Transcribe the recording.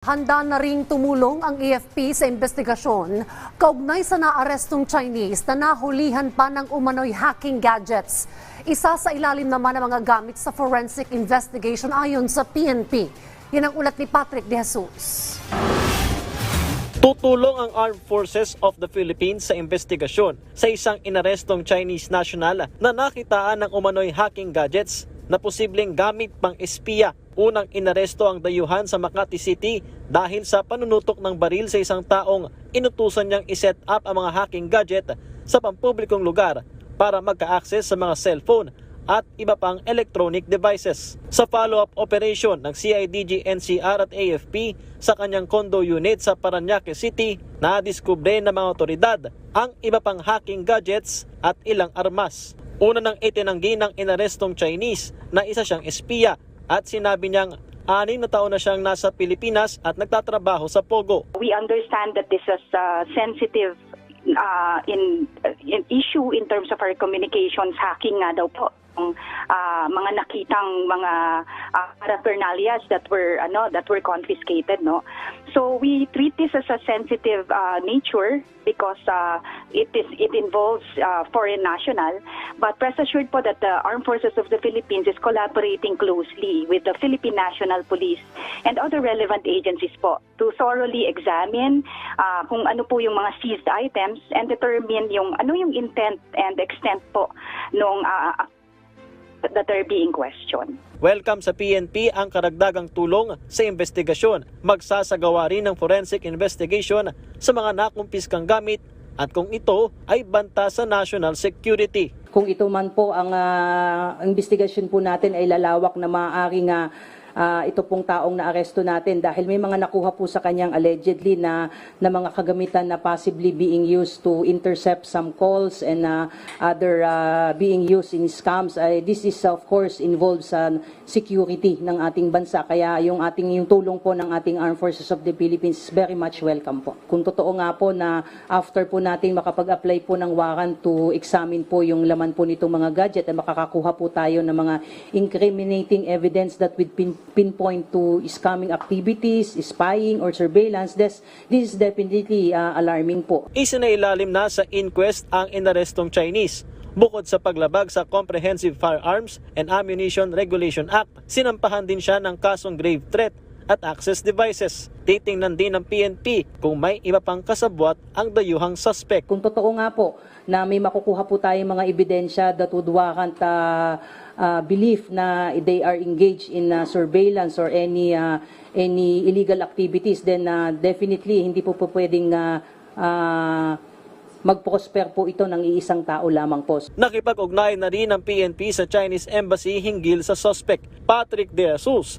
Handa na ring tumulong ang AFP sa investigasyon kaugnay sa naarestong Chinese na nahulihan pa ng umano'y hacking gadgets. Isa sa ilalim naman ng mga gamit sa forensic investigation ayon sa PNP. Yan ang ulat ni Patrick De Jesus. Tutulong ang Armed Forces of the Philippines sa investigasyon sa isang inarestong Chinese national na nakitaan ng umano'y hacking gadgets na posibleng gamit pang espiya. Unang inaresto ang dayuhan sa Makati City dahil sa panunutok ng baril sa isang taong inutusan niyang iset up ang mga hacking gadget sa pampublikong lugar para magka-access sa mga cellphone at iba pang electronic devices. Sa follow-up operation ng CIDG NCR at AFP sa kanyang condo unit sa Paranaque City, nadiskubre ng mga otoridad ang iba pang hacking gadgets at ilang armas. Una nang itinanggi ng inarestong Chinese na isa siyang espiya at sinabi niyang anim na taon na siyang nasa Pilipinas at nagtatrabaho sa Pogo. we understand that this is a sensitive uh, in, in issue in terms of our communications hacking nga daw po ang uh, mga nakitang mga uh, paraphernalias that were ano that were confiscated no so we treat this as a sensitive uh, nature because uh, it is it involves uh, foreign national. But rest assured po that the armed forces of the Philippines is collaborating closely with the Philippine National Police and other relevant agencies po to thoroughly examine uh, kung ano po yung mga seized items and determine yung ano yung intent and extent po nung uh, that are being questioned. Welcome sa PNP ang karagdagang tulong sa investigasyon. Magsasagawa rin ng forensic investigation sa mga nakumpiskang gamit at kung ito ay banta sa national security. Kung ito man po ang ah, investigasyon po natin ay lalawak na maaaring ah, ah, ito pong taong naaresto natin dahil may mga nakuha po sa kanyang allegedly na, na mga kagamitan na possibly being used to intercept some calls and ah, other ah, being used in scams. Ay, this is of course involved sa security ng ating bansa kaya yung ating yung tulong po ng ating Armed Forces of the Philippines is very much welcome po. Kung totoo nga po na after po natin makapag-apply po ng warrant to examine po yung laman po nitong mga gadget ay makakakuha po tayo ng mga incriminating evidence that would pin- pinpoint to scamming activities, spying or surveillance. This, this is definitely uh, alarming po. Isinailalim na sa inquest ang inarestong Chinese. Bukod sa paglabag sa Comprehensive Firearms and Ammunition Regulation Act, sinampahan din siya ng kasong grave threat at access devices. Titingnan din ng PNP kung may iba pang kasabwat ang dayuhang suspect. Kung totoo nga po na may makukuha po tayong mga ebidensya that would warrant uh, uh, belief na they are engaged in uh, surveillance or any uh, any illegal activities then uh, definitely hindi po po pwedeng uh, uh, mag-prosper po ito ng iisang tao lamang po. Nakipag-ugnay na rin ang PNP sa Chinese Embassy hinggil sa suspect Patrick De Jesus